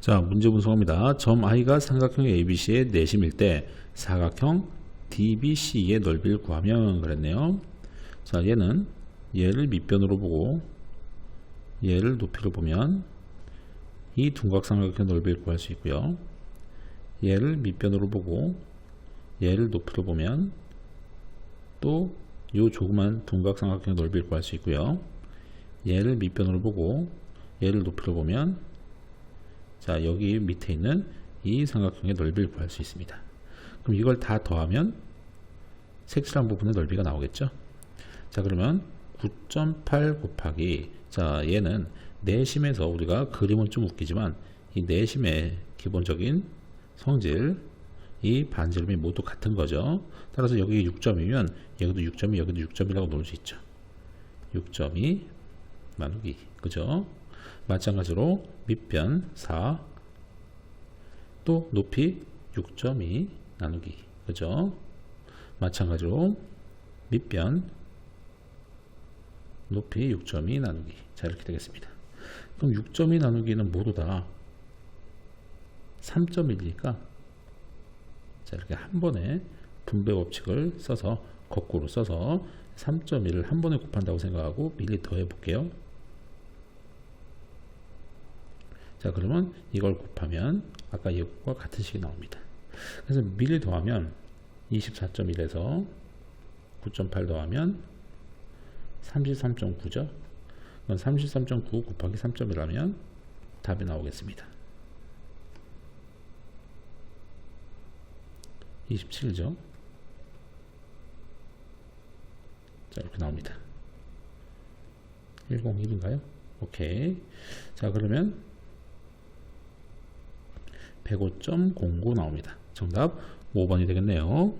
자, 문제 분석입니다. 점 i가 삼각형 ABC의 내심일 때 사각형 DBC의 넓이를 구하면 그랬네요. 자, 얘는 얘를 밑변으로 보고 얘를 높이로 보면 이 둔각삼각형 넓이를 구할 수 있고요. 얘를 밑변으로 보고 얘를 높이로 보면 또이 조그만 둔각삼각형 넓이를 구할 수 있고요. 얘를 밑변으로 보고 얘를 높이로 보면 자 여기 밑에 있는 이 삼각형의 넓이를 구할 수 있습니다. 그럼 이걸 다 더하면 색칠한 부분의 넓이가 나오겠죠. 자 그러면 9.8 곱하기 자 얘는 내심에서 우리가 그림은 좀 웃기지만 이 내심의 기본적인 성질 이 반지름이 모두 같은 거죠. 따라서 여기 6점이면 여기도 6점이 여기도 6점이라고 놓을 수 있죠. 6점이 나누기 그죠? 마찬가지로 밑변 4, 또 높이 6.2 나누기 그죠? 마찬가지로 밑변 높이 6.2 나누기 자 이렇게 되겠습니다. 그럼 6.2 나누기는 모두 다 3.1이니까 자 이렇게 한 번에 분배 법칙을 써서 거꾸로 써서 3.1을 한 번에 곱한다고 생각하고 미리 더해 볼게요. 자 그러면 이걸 곱하면 아까 이것과 같은 식이 나옵니다. 그래서 미리 더하면 24.1에서 9.8 더하면 33.9죠. 그럼 33.9 곱하기 3.1 하면 답이 나오겠습니다. 27죠. 자 이렇게 나옵니다. 101인가요? 오케이. 자 그러면 105.09 나옵니다. 정답 5번이 되겠네요.